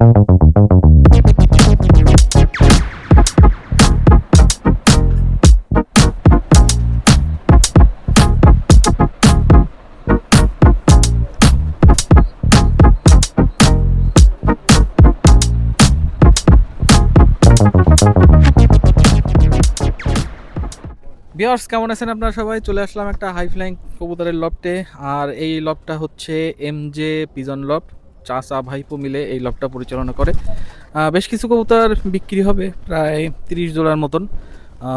বিয়ার্স কেমন আছেন আপনারা সবাই? চলে আসলাম একটা হাই ফ্লাইং কবুতরের লফটে আর এই লফটটা হচ্ছে এম জে পিজন লফট চাষা ভাইপো মিলে এই লফটটা পরিচালনা করে। বেশ কিছু কবুতর বিক্রি হবে প্রায় তিরিশ জোড়ার মতন।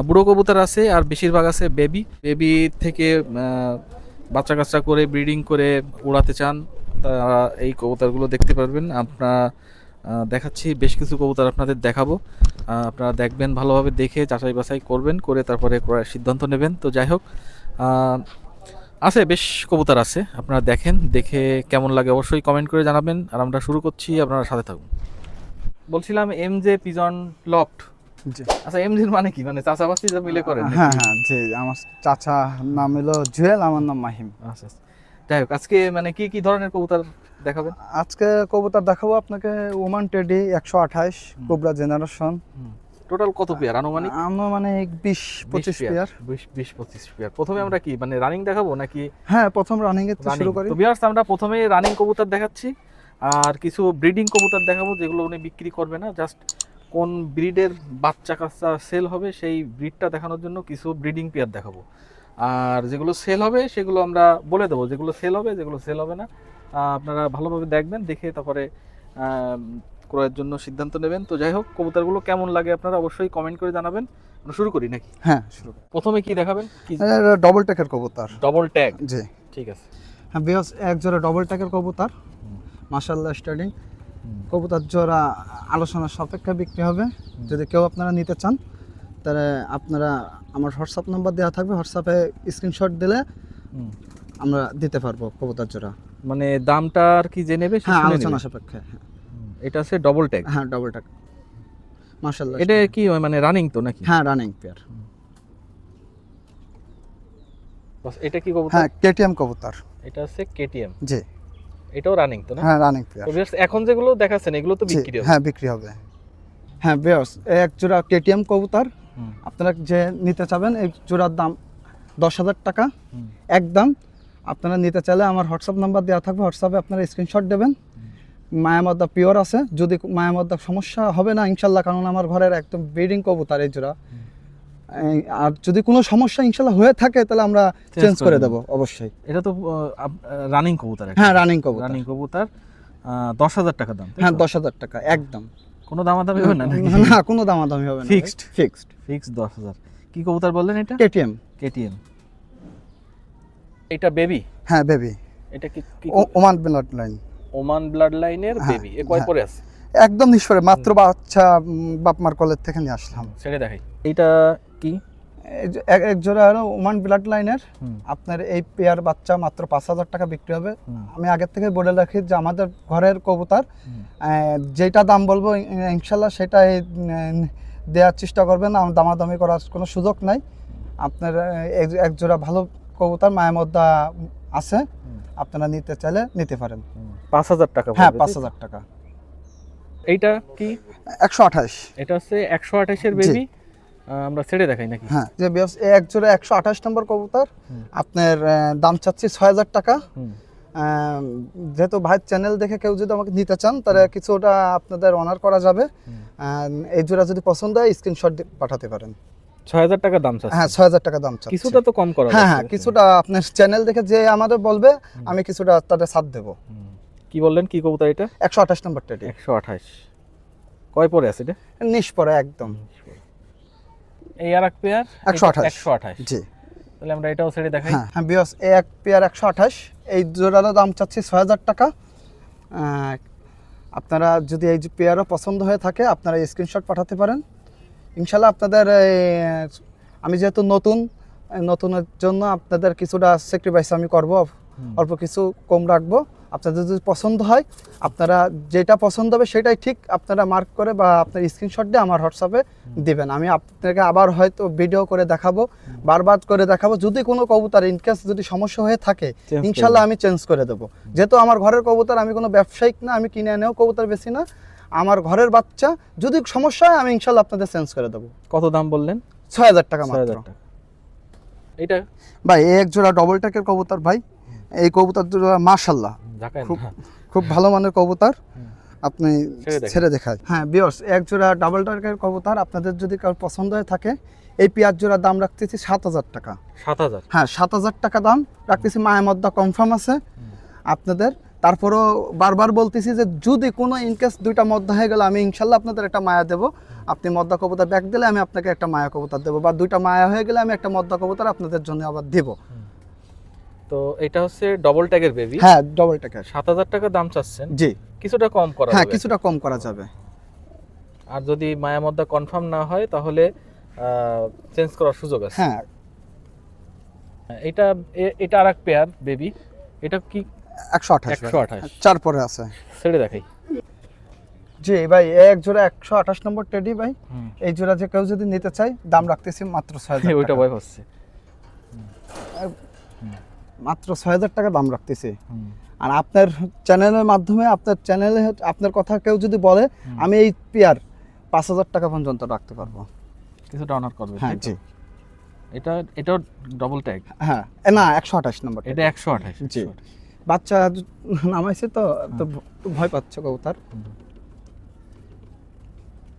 বুড়ো কবুতর আছে আর বেশিরভাগ আছে বেবি। বেবি থেকে বাচ্চা কাচ্চা করে, ব্রিডিং করে উড়াতে চান, তারা এই কবুতরগুলো দেখতে পারবেন। আপনারা দেখাচ্ছি, বেশ কিছু কবুতর আপনাদের দেখাবো। আপনারা দেখবেন, ভালোভাবে দেখে যাচাই বাছাই করবেন, করে তারপরে সিদ্ধান্ত নেবেন। তো যাই হোক আছে বেশ কবুতর আছে। আপনারা দেখেন দেখে কেমন লাগে অবশ্যই কমেন্ট করে জানাবেন। আর আমরা শুরু করছি আপনারা সাথে থাকুন। বলছিলাম এম জে পিজন লফট আচ্ছা এম জির মানে কি? মানে চাষাবাসি যা মিলে করেন হ্যাঁ হ্যাঁ জি আমার চাচা নাম হলো জুয়েল আমার নাম মাহিম। আচ্ছা আচ্ছা। যাই হোক আজকে মানে কি কি ধরনের কবুতর দেখাবেন? আজকে কবুতর দেখাবো আপনাকে ওমান টেডি একশো আঠাইশ কোবরা জেনারেশন টোটাল কত পেয়ার আনুমানিক? মানে বিশ পঁচিশ পেয়ার বিশ বিশ পঁচিশ পেয়ার প্রথমে আমরা কি মানে রানিং দেখাবো নাকি হ্যাঁ প্রথম রানিং এর শুরু করি। তো ভিউয়ার্স আমরা প্রথমে রানিং কবুতর দেখাচ্ছি। আর কিছু ব্রিডিং কবুতর দেখাবো যেগুলো উনি বিক্রি করবে না। জাস্ট কোন ব্রিডের বাচ্চা কাচ্চা সেল হবে সেই ব্রিডটা দেখানোর জন্য কিছু ব্রিডিং পেয়ার দেখাবো। আর যেগুলো সেল হবে সেগুলো আমরা বলে দেবো। যেগুলো সেল হবে যেগুলো সেল হবে না আপনারা ভালোভাবে দেখবেন দেখে তারপরে ক্রয়ের জন্য সিদ্ধান্ত নেবেন। তো যাই হোক কবুতরগুলো কেমন লাগে আপনারা অবশ্যই কমেন্ট করে জানাবেন। শুরু করি নাকি? হ্যাঁ শুরু করি। প্রথমে কি দেখাবেন? ডবল ট্যাকের কবুতর। ডবল ট্যাগ জি। ঠিক আছে। হ্যাঁ বিকজ এক জোড়া ডবল ট্যাকের কবুতর। মার্শাল্লাহ স্টার্টিং কবুতর জোড়া আলোচনার সাপেক্ষে বিক্রি হবে। যদি কেউ আপনারা নিতে চান তাহলে আপনারা আমার হোয়াটসঅ্যাপ নাম্বার দেওয়া থাকবে। হোয়াটসঅ্যাপে স্ক্রিনশট দিলে আমরা দিতে পারব কবুতর জোড়া। মানে দামটা আর কি যে নেবে হ্যাঁ আলোচনা সাপেক্ষে হ্যাঁ। এটা আছে ডবল ট্যাগ হ্যাঁ ডবল টাকা মার্শাল্লাহ এটা কি হয় মানে রানিং তো নাকি? হ্যাঁ রানিং পেয়ার বাস এটা কি কবুতর? হ্যাঁ কেটিএম কবুতর। এটা আছে কেটিএম জি। এটাও রানিং তো না? হ্যাঁ রানিং পেয়ার তো এখন যেগুলো দেখাচ্ছেন এগুলো তো বিক্রি হবে। হ্যাঁ বিক্রি হবে। হ্যাঁ বেয়স এক জোড়া কেটিএম কবুতর আপনারা যে নিতে চাবেন এক জোড়ার দাম দশ হাজার টাকা। একদম আপনারা নিতে চাইলে আমার হোয়াটসঅ্যাপ নাম্বার দেওয়া থাকবে হোয়াটসঅ্যাপে আপনারা স্ক্রিনশট দেবেন। মায়ামদ্দা পিওর আছে। যদি মায়ামদ্দা সমস্যা হবে না ইনশাল্লাহ কারণ আমার ঘরের একদম ব্রিডিং কবুতর এই জোড়া। আর যদি কোনো সমস্যা ইনশাল্লাহ হয়ে থাকে তাহলে আমরা চেঞ্জ করে দেবো। অবশ্যই। এটা তো রানিং কবুতর হ্যাঁ রানিং কবুতর। রানিং কবুতর দশ হাজার টাকা দাম হ্যাঁ দশ হাজার টাকা একদম। কোনো দামাদামি হবে না না কোনো দামাদামি হবে না। ফিক্সড ফিক্সড ফিক্স দশ হাজার। কি কবুতর বললেন এটা? কেটিএম কেটিএম এটা বেবি হ্যাঁ বেবি এটা কি কি Oman blood line. Oman blood লাইনের হ্যাঁ, বেবি এ কয় হ্যাঁ। পরে আছে? একদম নিষ্পরে মাত্র বাচ্চা উম, বাপ মার কলের থেকে নিয়ে আসলাম। ছেড়ে দেখাই। এইটা কি? এক- জোড়া হলো ওমান ব্লাড লাইনের আপনার এই পেয়ার বাচ্চা মাত্র পাঁচ হাজার টাকা বিক্রি হবে। আমি আগের থেকে বলে রাখি যে আমাদের ঘরের কবুতর যেটা দাম বলব ইনশাল্লাহ সেটাই উম, দেওয়ার চেষ্টা করবেন। দামাদামি করার কোনো সুযোগ নাই। আপনার এক- এক জোড়া ভালো কবুতর মায়ামদ্দা আছে আপনারা নিতে চাইলে নিতে পারেন। পাঁচ হাজার টাকা হ্যাঁ পাঁচ হাজার টাকা। এইটা কি? একশো আঠাশ। এটা হচ্ছে একশো আঠাশের। বেবি আমরা ছেড়ে দেখাই নাকি? হ্যাঁ যে বিয়স- এক জোড়া একশো আঠাশ নম্বর কবুতর। আপনার দাম চাচ্ছি ছয় হাজার টাকা। যেহেতু ভাইয়ের চ্যানেল দেখে কেউ যদি আমাকে নিতে চান তাহলে কিছুটা আপনাদের অনার করা যাবে। এই জোড়া যদি পছন্দ হয় স্ক্রিনশট পাঠাতে পারেন। টাকা দাম চাচ্ছে। হ্যাঁ টাকা দাম চাচ্ছি। কিছুটা তো কম করা হ্যাঁ হ্যাঁ কিছুটা আপনার চ্যানেল দেখে যে আমাদের বলবে আমি কিছুটা তাদের দেবো। কি বললেন? কি কবুতর এটা? একশো আঠাশ নম্বর টেডি একশো আঠাশ। কয় পরে আছে এটা? নিশ পরে একদম। এই আর এক পেয়ার 128 একশো আঠাশ। জি। তাহলে আমরা এটাও ছেড়ে দেখাই। হ্যাঁ হ্যাঁ বিয়স এই এক পেয়ার একশো আঠাশ। এই জোড়ারও দাম চাচ্ছি টাকা। আপনারা যদি এই যে পেয়ারও পছন্দ হয়ে থাকে আপনারা স্ক্রিনশট পাঠাতে পারেন। ইনশাল্লাহ আপনাদের আমি যেহেতু নতুন নতুনের জন্য আপনাদের কিছুটা স্যাক্রিফাইস আমি করব অল্প কিছু কম রাখব। আপনাদের যদি পছন্দ হয় আপনারা যেটা পছন্দ হবে সেটাই ঠিক আপনারা মার্ক করে বা আপনার স্ক্রিনশট দিয়ে আমার হোয়াটসঅ্যাপে দিবেন। আমি আপনাকে আবার হয়তো ভিডিও করে দেখাবো বারবার করে দেখাবো। যদি কোনো কবুতর ইনকেস যদি সমস্যা হয়ে থাকে ইনশাল্লাহ আমি চেঞ্জ করে দেবো। যেহেতু আমার ঘরের কবুতর আমি কোনো ব্যবসায়িক না আমি কিনে এনেও কবুতর বেশি না। আমার ঘরের বাচ্চা যদি সমস্যা হয় আমি ইনশাল্লাহ আপনাদের চেঞ্জ করে দেবো। কত দাম বললেন? ছয় হাজার টাকা মাত্র। এটা ভাই এক জোড়া ডবল টাকের কবুতর ভাই এই কবুতর জোড়া মাশাল্লাহ খুব খুব ভালো মানের কবুতর। আপনি ছেড়ে। দেখায়। হ্যাঁ বিয়র্স এক জোড়া ডাবল টার্গের কবুতর আপনাদের যদি কারোর পছন্দ হয়ে থাকে এই পেঁয়াজ জোড়ার দাম রাখতেছি সাত হাজার টাকা। সাত হাজার? হ্যাঁ সাত হাজার টাকা দাম রাখতেছি। মায়ের মধ্যে কনফার্ম আছে। আপনাদের তারপরও বারবার বলতেছি যে যদি কোনো ইনকেস দুইটা মদ্দা হয়ে গেলে আমি ইনশাল্লাহ আপনাদের একটা মায়া দেবো। আপনি মদ্দা কবুতর ব্যাক দিলে আমি আপনাকে একটা মায়া কবুতর দেবো বা দুইটা মায়া হয়ে গেলে আমি একটা মদ্দা কবুতর আপনাদের জন্য আবার দেবো। তো এটা হচ্ছে ডবল ট্যাগের বেবি হ্যাঁ ডবল টাকা সাত হাজার টাকা দাম চাচ্ছেন। জি। কিছুটা কম করা হ্যাঁ কিছুটা কম করা যাবে। আর যদি মায়া মায়ামদ্দা কনফার্ম না হয় তাহলে চেঞ্জ করার সুযোগ আছে। হ্যাঁ। এটা এটা আর এক পেয়ার বেবি এটা কি একশো আঠাশ একশো আঠাশ। চার পরে আছে। ছেড়ে দেখাই। জি ভাই এক জোড়া একশো আঠাশ নম্বর টেডি ভাই। এই জোড়া যে কেউ যদি নিতে চাই দাম রাখতেছি মাত্র ছয় হাজার ওইটা ভয় হচ্ছে মাত্র ছয় হাজার টাকা দাম রাখতেছি। আর আপনার চ্যানেলের মাধ্যমে আপনার চ্যানেলে আপনার কথা কেউ যদি বলে আমি এই পেয়ার পাঁচ হাজার টাকা পর্যন্ত রাখতে পারব। কিছুটা অনার করবে হ্যাঁ জি। এটা এটাও ডবল ট্যাগ হ্যাঁ না একশো আঠাশ নম্বর এটা একশো আঠাশ জি। বাচ্চা নামাইছে তো তো ভয় পাচ্ছে কবুতার।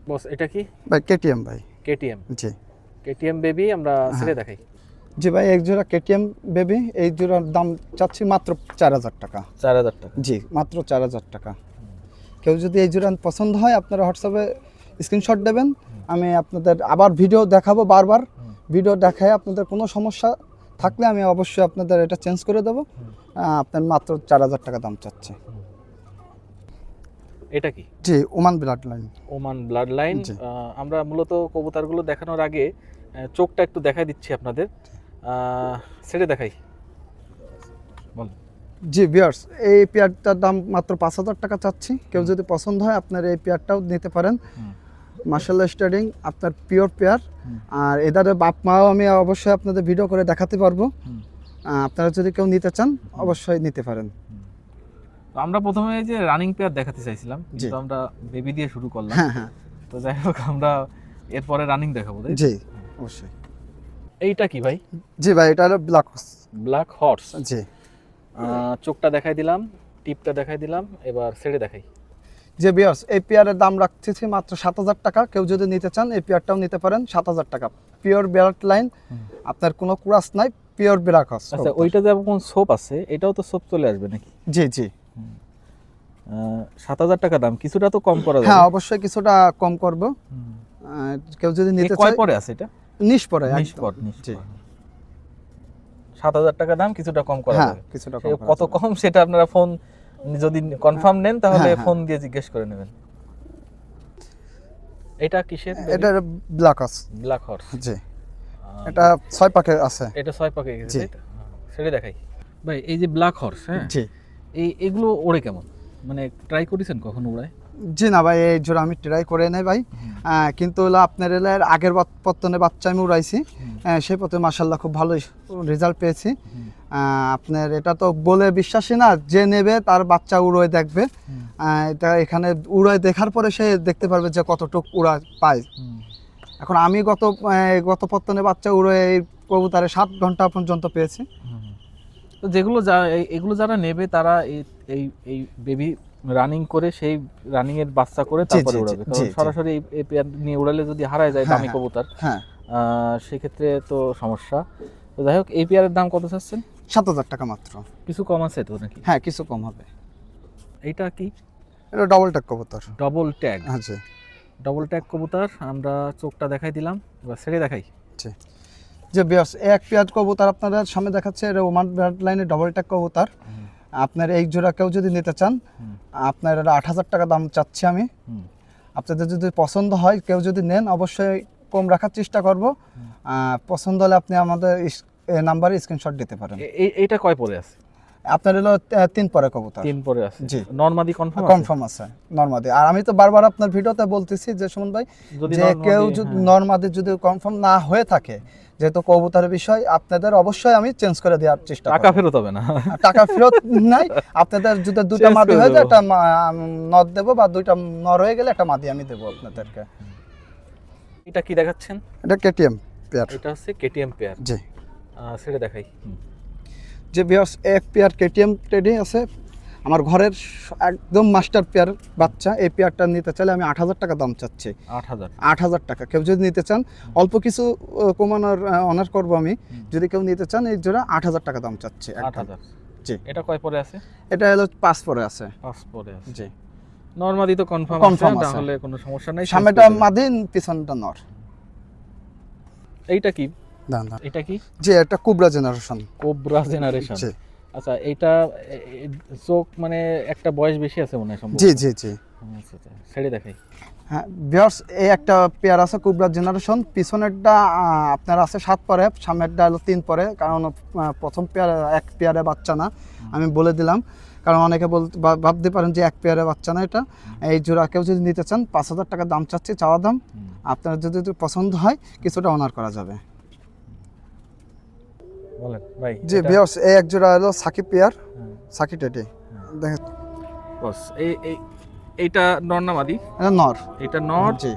বস এটা কি? ভাই কেটিএম ভাই। কেটিএম। জি। কেটিএম বেবি আমরা হ্যাঁ। ছেড়ে দেখাই। জি ভাই এক জোড়া কেটিএম বেবি এই জোড়ার দাম চাচ্ছি মাত্র চার হাজার টাকা। চার হাজার টাকা। জি মাত্র চার হাজার টাকা। কেউ যদি এই জোড়া পছন্দ হয় আপনারা হোয়াটসঅ্যাপে স্ক্রিনশট দেবেন। আমি আপনাদের আবার ভিডিও দেখাবো বারবার। ভিডিও দেখায় আপনাদের কোনো সমস্যা থাকলে আমি অবশ্যই আপনাদের এটা চেঞ্জ করে দেবো। আপনার মাত্র চার হাজার টাকা দাম চাচ্ছে। এটা কি? জি Oman blood line. Oman blood line. আমরা মূলত কবুতরগুলো দেখানোর আগে চোখটা একটু দেখাই দিচ্ছি আপনাদের। সেটা দেখাই। বল। জি বিয়ার্স এই পেয়ারটার দাম মাত্র পাঁচ হাজার টাকা চাচ্ছি। কেউ যদি পছন্দ হয় আপনার এই পেয়ারটাও নিতে পারেন। হুম। মার্শাল স্টাডিং আপনার পিওর পেয়ার আর এদারের বাপ মাও আমি অবশ্যই আপনাদের ভিডিও করে দেখাতে পারব। আপনারা যদি কেউ নিতে চান অবশ্যই নিতে পারেন। তো আমরা প্রথমে এই যে রানিং পেয়ার দেখাতে চাইছিলাম। কিন্তু আমরা বেবি দিয়ে শুরু করলাম। হ্যাঁ হ্যাঁ। তো যাই হোক আমরা এরপরে রানিং দেখাবো জি অবশ্যই। এইটা কি ভাই? জি ভাই এটা হলো ব্ল্যাক হর্স ব্ল্যাক হর্স জি। চোখটা দেখাই দিলাম টিপটা দেখাই দিলাম এবার ছেড়ে দেখাই। যে বিয়ার্স এই পেয়ারের দাম রাখতেছি মাত্র সাত হাজার টাকা। কেউ যদি নিতে চান এই পেয়ারটাও নিতে পারেন সাত হাজার টাকা। পিওর ব্ল্যাক লাইন আপনার কোনো কুরাস নাই পিওর হর্স আচ্ছা ওইটা যেমন সোপ আছে এটাও তো সোপ চলে আসবে নাকি? জি জি। সাত হাজার টাকা দাম কিছুটা তো কম করা হ্যাঁ অবশ্যই কিছুটা কম করব। কেউ যদি নিতে চায় পরে আছে এটা? নিশ পরে নিশ একদম। জি সাত হাজার টাকা দাম কিছুটা কম করা হ্যাঁ কিছুটা কম কত কম সেটা আপনারা ফোন যদি কনফার্ম নেন তাহলে হ্যাঁ, হ্যাঁ। ফোন দিয়ে জিজ্ঞেস করে নেবেন। এটা কিসের এটা ব্ল্যাক হর্স ব্ল্যাক হর্স জি। এটা ছয় পাকে আছে। এটা ছয় পাকে জি। হ্যাঁ, সেটা দেখাই। ভাই এই যে ব্ল্যাক হর্স হ্যাঁ? জি। এই এগুলো ওড়ে কেমন? মানে ট্রাই করেছেন কখন উড়ায় জি না ভাই এই জোড়া আমি ট্রাই করে নেই ভাই। কিন্তু হলো আপনার এলে আগের পত্তনে বাচ্চা আমি উড়াইছি। সেই পথে মাসাল্লাহ খুব ভালো রেজাল্ট পেয়েছি। আপনার এটা তো বলে বিশ্বাসী না যে নেবে তার বাচ্চা উড়োয় দেখবে। এটা এখানে উড়োয় দেখার পরে সে দেখতে পারবে যে কতটুক উড়া পায়। এখন আমি গত গত পত্তনে বাচ্চা উড়ে এই কবুতারে সাত ঘণ্টা পর্যন্ত পেয়েছি। তো যেগুলো যা এগুলো যারা নেবে তারা এই এই এই বেবি রানিং করে সেই রানিং এর বাচ্চা করে তারপরে উড়াবে। কারণ সরাসরি এই- পেয়ার নিয়ে উড়ালে যদি হারায় যায় হ্যাঁ, দামি হ্যাঁ। কবুতর হ্যাঁ। সেক্ষেত্রে তো সমস্যা। তো যাই হোক এই পেয়ারের দাম কত চাচ্ছেন? সাত হাজার টাকা মাত্র। কিছু কম আছে তো নাকি? হ্যাঁ কিছু কম হবে। এইটা কি? এটা ডবল টাক কবুতর। ডবল ট্যাগ জি। ডবল ট্যাগ কবুতর আমরা চোখটা দেখাই দিলাম এবার ছেড়ে দেখাই। যে বিয়াস এক পেঁয়াজ কবুতর আপনাদের সামনে দেখাচ্ছে এটা ওমান ব্রাড লাইনে ডবল ট্যাগ কবুতর। আপনার এই জোড়া কেউ যদি নিতে চান আপনার আট হাজার টাকা দাম চাচ্ছি আমি। আপনাদের যদি পছন্দ হয় কেউ যদি নেন অবশ্যই কম রাখার চেষ্টা করব। পছন্দ হলে আপনি আমাদের নাম্বারে স্ক্রিনশট দিতে পারেন। এ- এই- এইটা কয় পরে আছে? আপনার হলো তিন পরে কবুতর। তিন পরে আছে। জি। নরমাদি কনফার্ম কনফার্ম আছে? নর্মাদি। আর আমি তো বারবার আপনার ভিডিওতে বলতেছি যে সুমন ভাই যে কেউ যদি হ্যাঁ। নর্মাদি যদি কনফার্ম না হয়ে থাকে যেহেতু কবুতরের বিষয় আপনাদের অবশ্যই আমি চেঞ্জ করে দেওয়ার চেষ্টা টাকা ফেরত হবে না। টাকা ফেরত নাই আপনাদের যদি দুটো Change মাদি হয়ে যায় একটা নদ দেবো বা দুইটা নর হয়ে গেলে একটা মাদি আমি দেবো আপনাদেরকে। এটা কি দেখাচ্ছেন? এটা কেটিএম পেয়ার। এটা হচ্ছে কেটিএম পেয়ার। জি। সেটা দেখাই। যে বিয়াস এক পেয়ার কেটিএম টেডি আছে। আমার ঘরের একদম মাস্টার পেয়ার বাচ্চা এই পেয়ারটা নিতে চাইলে আমি আট হাজার টাকা দাম চাচ্ছি। আট হাজার আট হাজার টাকা। কেউ যদি নিতে চান অল্প কিছু কমানোর অনার করব আমি। যদি কেউ নিতে চান এই জোড়া আট হাজার টাকা দাম চাচ্ছে আট হাজার। জি। এটা কয় পরে আছে? এটা হলো পাঁচ পরে আছে। পাঁচ পরে আছে। জি। নরমাদি তো কনফার্ম আছে। তাহলে কোনো সমস্যা নাই। সামনেটা মাদিন পিছনটা নর। এইটা কি? দান এটা কি? জি এটা কুবরা জেনারেশন কোবরা জেনারেশন জি। আচ্ছা এইটা এ- এ- চোখ মানে একটা বয়স বেশি আছে মনে হয় জি জি জি। আচ্ছা আচ্ছা ছেড়ে দেখাই। হ্যাঁ বিয়ার্স এই একটা পেয়ার আছে কুবরা জেনারেশন পিছনেরটা আপনার আছে সাত পরে সামনেরটা হলো তিন পরে কারণ প্রথম পেয়ার এক পেয়ারে বাচ্চা না আমি বলে দিলাম। কারণ অনেকে বল বা- ভাবতে পারেন যে এক পেয়ারে বাচ্চা না এটা। এই জোড়া কেউ যদি নিতে চান পাঁচ হাজার টাকা দাম চাচ্ছি চাওয়া দাম। আপনার যদি পছন্দ হয় কিছুটা অনার করা যাবে। বলেন ভাই জি বিয়ার্স এই এক জোড়া হলো সাকি পেয়ার হ্যাঁ, সাকি টেটে। দেখেন। বস এই এই এইটা নর না মাদি? এটা নর। এটা নর জি।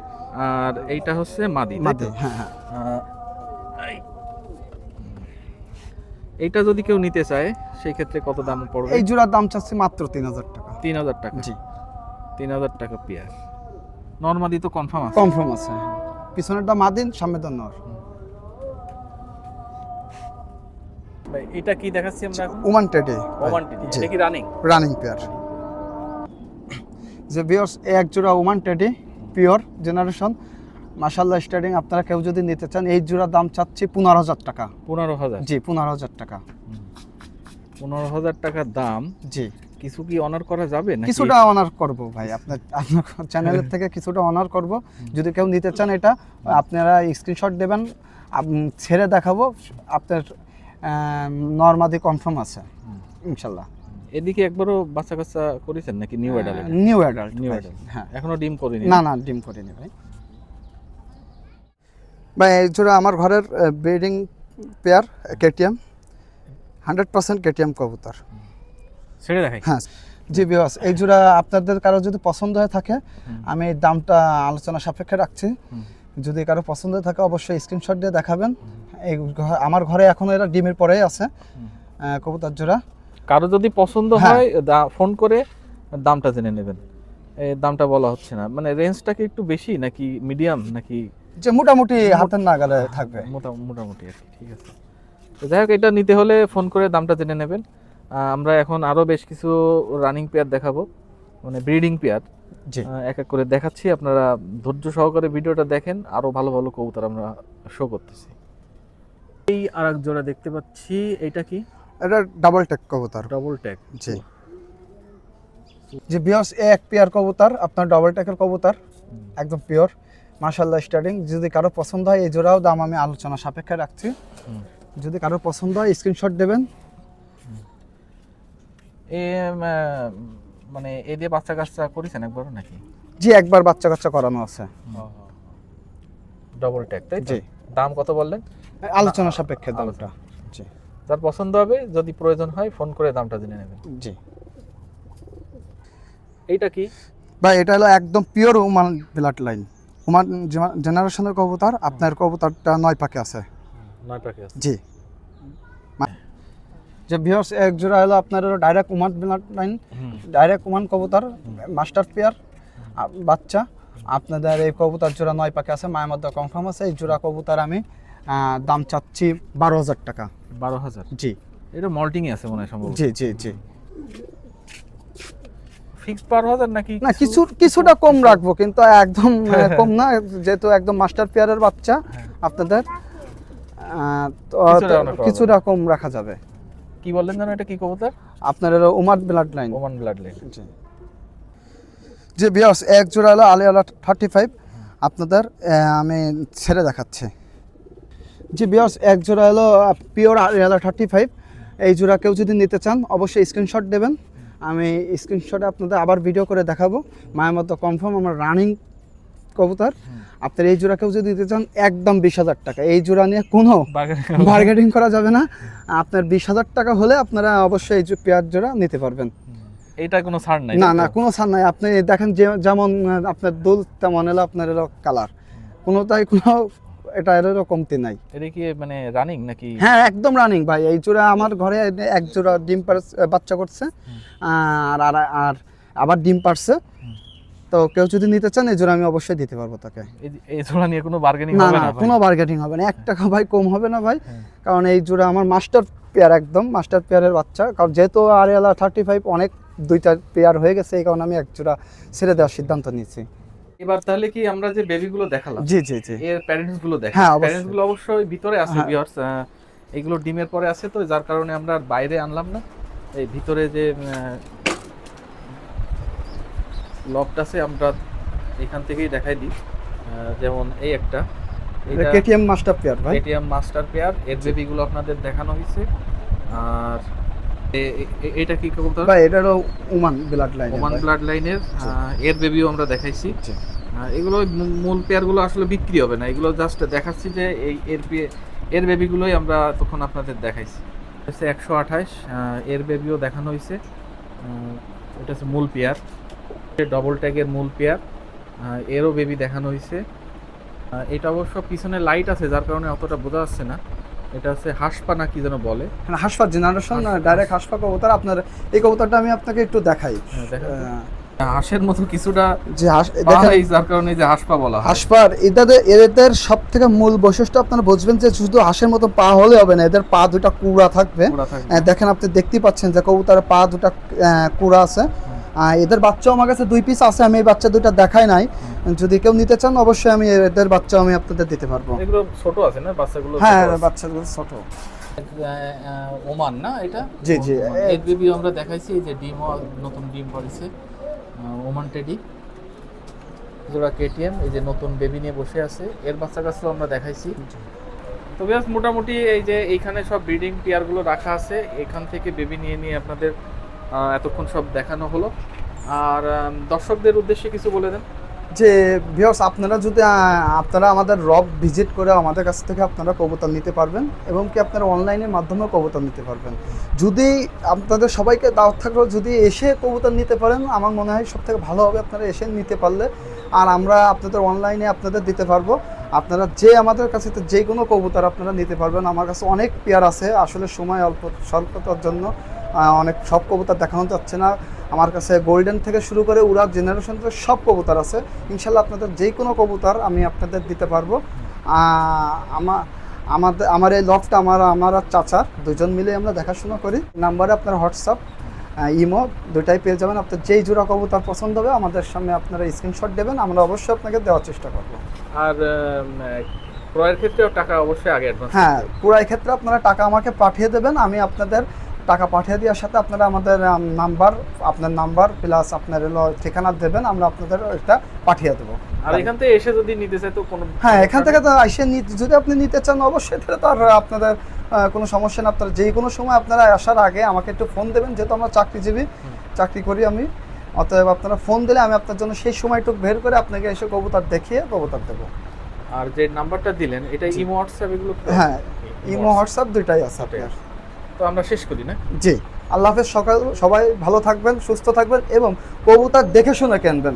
আর এইটা হচ্ছে মাদি? মাদি হ্যাঁ হ্যাঁ। এইটা যদি কেউ নিতে চায় সেই ক্ষেত্রে কত দাম পড়বে? এই জোড়ার দাম চাচ্ছি মাত্র তিন হাজার টাকা। তিন হাজার টাকা। জি। তিন হাজার টাকা পেয়ার। নর্মাদি তো কনফার্ম আছে। কনফার্ম আছে পিছনেরটা মাদিন সামনেরটা নর। ভাই, এটা কি দেখাচ্ছি আমরা এখন? ওমান টেডে ওমান টিটি এটা কি রানিং রানিং পেয়ার যে বিয়র্স এক জোড়া ওমান টেডি পিওর জেনারেশন মাসাল্লাহ স্টার্টিং আপনারা কেউ যদি নিতে চান এই জোড়ার দাম চাচ্ছি পনেরো হাজার টাকা। পনেরো হাজার? জি পনেরো হাজার টাকা। পনেরো হাজার টাকার দাম? জি। কিছু কি অনার করা যাবে নাকি? কিছুটা অনার করব ভাই। আপনার আপনার চ্যানেলের থেকে কিছুটা অনার করব। যদি কেউ নিতে চান এটা আপনারা স্ক্রিনশট দেবেন ছেড়ে দেখাবো। আপনার নর্মাদি কনফার্ম আছে। ইনশাল্লাহ। এদিকে একবারও বাচ্চা কাচ্চা করেছেন নাকি new adult new adult new adult হ্যাঁ। এখনও ডিম করিনি? না না ডিম করিনি ভাই। ভাই এই জোড়া আমার ঘরের breeding pair KTM hundred percent KTM কবুতর। ছেড়ে দেখাই। হ্যাঁ জি বিবাস এই জোড়া আপনাদের কারও যদি পছন্দ হয়ে থাকে আমি এই দামটা আলোচনা সাপেক্ষে রাখছি। যদি কারও পছন্দ হয়ে থাকে অবশ্যই স্ক্রিনশট দিয়ে দেখাবেন। এই আমার ঘরে এখন এরা ডিমের পরে আছে। কবুতর জোড়া। কারও যদি পছন্দ হ্যাঁ। হয় দা- ফোন করে দামটা জেনে নেবেন। দামটা বলা হচ্ছে না। মানে রেঞ্জটা কি একটু বেশি নাকি মিডিয়াম নাকি? যে মোটামুটি হাতের নাগালে থাকবে। মোটা- মোটামুটি আর কি ঠিক আছে। তো যাই হোক এটা নিতে হলে ফোন করে দামটা জেনে নেবেন। আমরা এখন আরও বেশ কিছু রানিং পেয়ার দেখাবো। মানে ব্রিডিং পেয়ার এক এক করে দেখাচ্ছি। আপনারা ধৈর্য সহকারে ভিডিওটা দেখেন। আরও ভালো ভালো কবুতর আমরা শো করতেছি। এই আর এক জোড়া দেখতে পাচ্ছি এটা কি? এটা ডাবল টেক কবুতর। ডবল ট্যাগ জি। যে বিয়স এক পেয়ার কবুতর আপনার ডবল টেকের কবুতর একদম পিওর মার্শাল্লাহ স্টার্টিং যদি কারও পছন্দ হয় এই জোড়াও দাম আমি আলোচনা সাপেক্ষে রাখছি। যদি কারও পছন্দ হয় স্ক্রিনশট দেবেন। এ মানে এ দিয়ে বাচ্চা কাচ্চা করেছেন একবারও নাকি? জি একবার বাচ্চা কাচ্চা করানো আছে। ডবল ট্যাগ তাই? জি। দাম কত বললেন? আলোচনা সাপেক্ষে দামটা। জি। যার পছন্দ হবে যদি প্রয়োজন হয় ফোন করে দামটা জেনে নেবেন। জি। এইটা কি? ভাই এটা হলো একদম pure Oman blood line Oman জেনারেশনের কবুতর আপনার কবুতরটা নয় পাকে আছে। নয় টাকা আছে। জি। যে ভিওর্স এক জোড়া হলো আপনার হলো direct Oman blood line direct Oman কবুতর মাস্টার পেয়ার বাচ্চা। আপনাদের এই কবুতর জোড়া নয় পাকে আছে মায়ের মধ্যে কনফার্ম আছে এই জোড়া কবুতর আমি দাম চাচ্ছি বারো হাজার টাকা। বারো হাজার? জি। এটা মল্টিংয়ে আছে মনে হয় সম্ভব জি জি জি। ফিক্স বারো হাজার নাকি না কিছু কিছুটা কম রাখব কিন্তু একদম কম না যেহেতু একম মাস্টার পেয়ারের বাচ্চা হ্যাঁ। আপনাদের তো কিছুটা কম রাখা যাবে। কি বললেন জানো এটা কি কবুতর? আপনার হলো Oman blood line. Oman blood line. জি। যে বিয়াস এক জোড়া হলো আলিয়ালা থার্টি ফাইভ আপনাদের আমি ছেড়ে দেখাচ্ছি। জি বিয়াস এক জোড়া হলো পিওর আলিয়ালা থার্টি ফাইভ এই জোড়া কেউ যদি নিতে চান অবশ্যই স্ক্রিনশট দেবেন। আমি স্ক্রিনশটে আপনাদের আবার ভিডিও করে দেখাবো। মায়ের মতো কনফার্ম আমার রানিং কবুতর। আপনার এই জোড়া কেউ যদি নিতে চান একদম বিশ হাজার টাকা। এই জোড়া নিয়ে কোনো বার্গেনিং করা যাবে না। আপনার বিশ হাজার টাকা হলে আপনারা অবশ্যই এই যে পেঁয়াজ জোড়া নিতে পারবেন। এইটা কোনো ছাড় নাই না না কোনো ছাড় নাই। আপনি দেখেন যে যেমন আপনার দুল তেমন এলো আপনার এলো কালার কোনোটাই কোনো এটা এলো কমতি নাই। এটা কি মানে রানিং নাকি? হ্যাঁ একদম রানিং ভাই। এই জোড়া আমার ঘরে এক জোড়া ডিম বাচ্চা করছে। আর আর আর আবার ডিম পারছে। তো কেউ যদি নিতে চান এই জোড়া আমি অবশ্যই দিতে পারব তাকে। এই- জোড়া নিয়ে কোনো বার্গেনিং হবে না না কোনো বার্গেটিং হবে না। এক টাকা ভাই কম হবে না ভাই। হ্যাঁ। কারণ এই জোড়া আমার মাস্টার পেয়ার একদম মাস্টার পেয়ারের বাচ্চা। কারণ যেহেতু আরিয়ালা থার্টি ফাইভ অনেক দুইটা পেয়ার হয়ে গেছে এই কারণে আমি এক জোড়া ছেড়ে দেওয়ার সিদ্ধান্ত নিয়েছি। এবার তাহলে কি আমরা যে বেবি গুলো দেখালাম জি জি জি। এর প্যারেন্টসগুলো দেখ হ্যাঁ। প্যারেন্টসগুলো অবশ্যই ভিতরে আছে হ্যাঁ। ভিউয়ার্স এগুলো ডিমের পরে আছে তো যার কারণে আমরা আর বাইরে আনলাম না। এই ভিতরে যে লফট আছে আমরা এখান থেকেই দেখাই দিই। যেমন এই একটা। এটা কেটিএম মাস্টার পেয়ার ভাই। এটিএম মাস্টার পেয়ার এর বেবি গুলো আপনাদের দেখানো হয়েছে আর এটা কি কবুতর? ভাই এটা হলো Oman blood line Oman blood লাইনের এর বেবিও আমরা দেখাইছি। এগুলো মূল পেয়ারগুলো আসলে বিক্রি হবে না। এগুলো জাস্ট দেখাচ্ছি যে এই এর এর বেবিগুলোই আমরা তখন আপনাদের দেখাইছি। হচ্ছে একশো আঠাশ এর বেবিও দেখানো হয়েছে এটা হচ্ছে মূল পেয়ার ডবল ট্যাগের মূল পেয়ার এরও বেবি দেখানো হয়েছে এটা অবশ্য পিছনে লাইট আছে যার কারণে অতটা বোঝা যাচ্ছে না। এটা হচ্ছে হাসপা না কি যেন বলে? হ্যাঁ, হাসপা জেনারেশন ডাইরেক্ট হাসপা কবুতর। আপনার এই কবুতরটা আমি আপনাকে একটু দেখাই। হ্যাঁ। আহ, হাঁসের মতো কিছুটা যে হাস যার কারণে যে হাসপা বলা হয়। হাসপার এদের এদের সব থেকে মূল বৈশিষ্ট্য আপনারা বুঝবেন যে শুধু হাঁসের মতো পা হলে হবে না এদের পা দুটা কুড়া থাকবে। দেখেন আপনি দেখতেই পাচ্ছেন যে কবুতরের পা দুটা কুড়া আছে। আহ, এদের বাচ্চাও আমার কাছে দুই পিস আছে আমি এই বাচ্চা দুইটা দেখাই নাই। যদি কেউ নিতে চান অবশ্যই আমি এদের বাচ্চা আমি আপনাদের দিতে পারব। এগুলো ছোট আছে না? বাচ্চাগুলো হ্যাঁ বাচ্চাগুলো ছোট। ওমান না এটা? জি, জি। এর বেবি আমরা দেখাইছি এই যে ডিম নতুন ডিম পড়েছে ওমান টেডি। জোড়া কেটিএম এই যে নতুন বেবি নিয়ে বসে আছে। এর বাচ্চা কাছেও আমরা দেখাইছি। তো বেশ মোটামুটি এই যে এইখানে সব ব্রিডিং পেয়ারগুলো রাখা আছে এখান থেকে বেবি নিয়ে নিয়ে আপনাদের এতক্ষণ সব দেখানো হলো। আর দর্শকদের উদ্দেশ্যে কিছু বলে দেন। যে ভিউয়ার্স আপনারা যদি আপনারা আমাদের রব ভিজিট করে আমাদের কাছ থেকে আপনারা কবুতর নিতে পারবেন এবং কি আপনারা অনলাইনের মাধ্যমেও কবুতর নিতে পারবেন। যদি আপনাদের সবাইকে দাওয়াত থাকলেও যদি এসে কবুতর নিতে পারেন, আমার মনে হয় সব থেকে ভালো হবে আপনারা এসে নিতে পারলে। আর আমরা আপনাদের অনলাইনে আপনাদের দিতে পারব। আপনারা যে আমাদের কাছে তো যে কোনো কবুতর আপনারা নিতে পারবেন। আমার কাছে অনেক পেয়ার আছে। আসলে সময় অল্প, স্বল্পতার জন্য অনেক সব কবুতর দেখানো যাচ্ছে না। আমার কাছে গোল্ডেন থেকে শুরু করে উড়া জেনারেশন থেকে সব কবুতর আছে। ইনশাল্লাহ আপনাদের যে কোনো কবুতর আমি আপনাদের দিতে পারব। আমার আমাদের আমার এই লফটা আমার আমার আর চাচার দুজন মিলে আমরা দেখাশোনা করি। নাম্বারে আপনার হোয়াটসঅ্যাপ ইমো দুটাই পেয়ে যাবেন। আপনার যেই জোড়া কবুতর পছন্দ হবে আমাদের সামনে আপনারা স্ক্রিনশট দেবেন। আমরা অবশ্যই আপনাকে দেওয়ার চেষ্টা করব। আর ক্রয়ের ক্ষেত্রেও টাকা অবশ্যই আগে অ্যাডভান্স হ্যাঁ এই ক্ষেত্রে আপনারা টাকা আমাকে পাঠিয়ে দেবেন। আমি আপনাদের টাকা পাঠিয়ে দেওয়ার সাথে আপনারা আমাদের নাম্বার আপনার নাম্বার প্লাস আপনার ঠিকানা দেবেন আমরা আপনাদের এটা পাঠিয়ে দেবো। আর এখান থেকে এসে যদি নিতে চাই তো কোনো হ্যাঁ এখান থেকে তো এসে যদি আপনি নিতে চান অবশ্যই তাহলে তো আর আপনাদের কোনো সমস্যা না আপনারা যে কোনো সময় আপনারা আসার আগে আমাকে একটু ফোন দেবেন যেহেতু আমরা চাকরিজীবী চাকরি করি আমি। অতএব আপনারা ফোন দিলে আমি আপনার জন্য সেই সময়টুকু বের করে আপনাকে এসে কবুতর দেখিয়ে কবুতর দেবো। আর যে নাম্বারটা দিলেন এটা ইমো হোয়াটসঅ্যাপ এগুলো হ্যাঁ ইমো হোয়াটসঅ্যাপ দুইটাই আছে আপনার। তো আমরা শেষ করি, না? জি। আল্লাহ হাফেজ, সকাল সবাই ভালো থাকবেন, সুস্থ থাকবেন এবং কবুতর দেখে শুনে কিনবেন।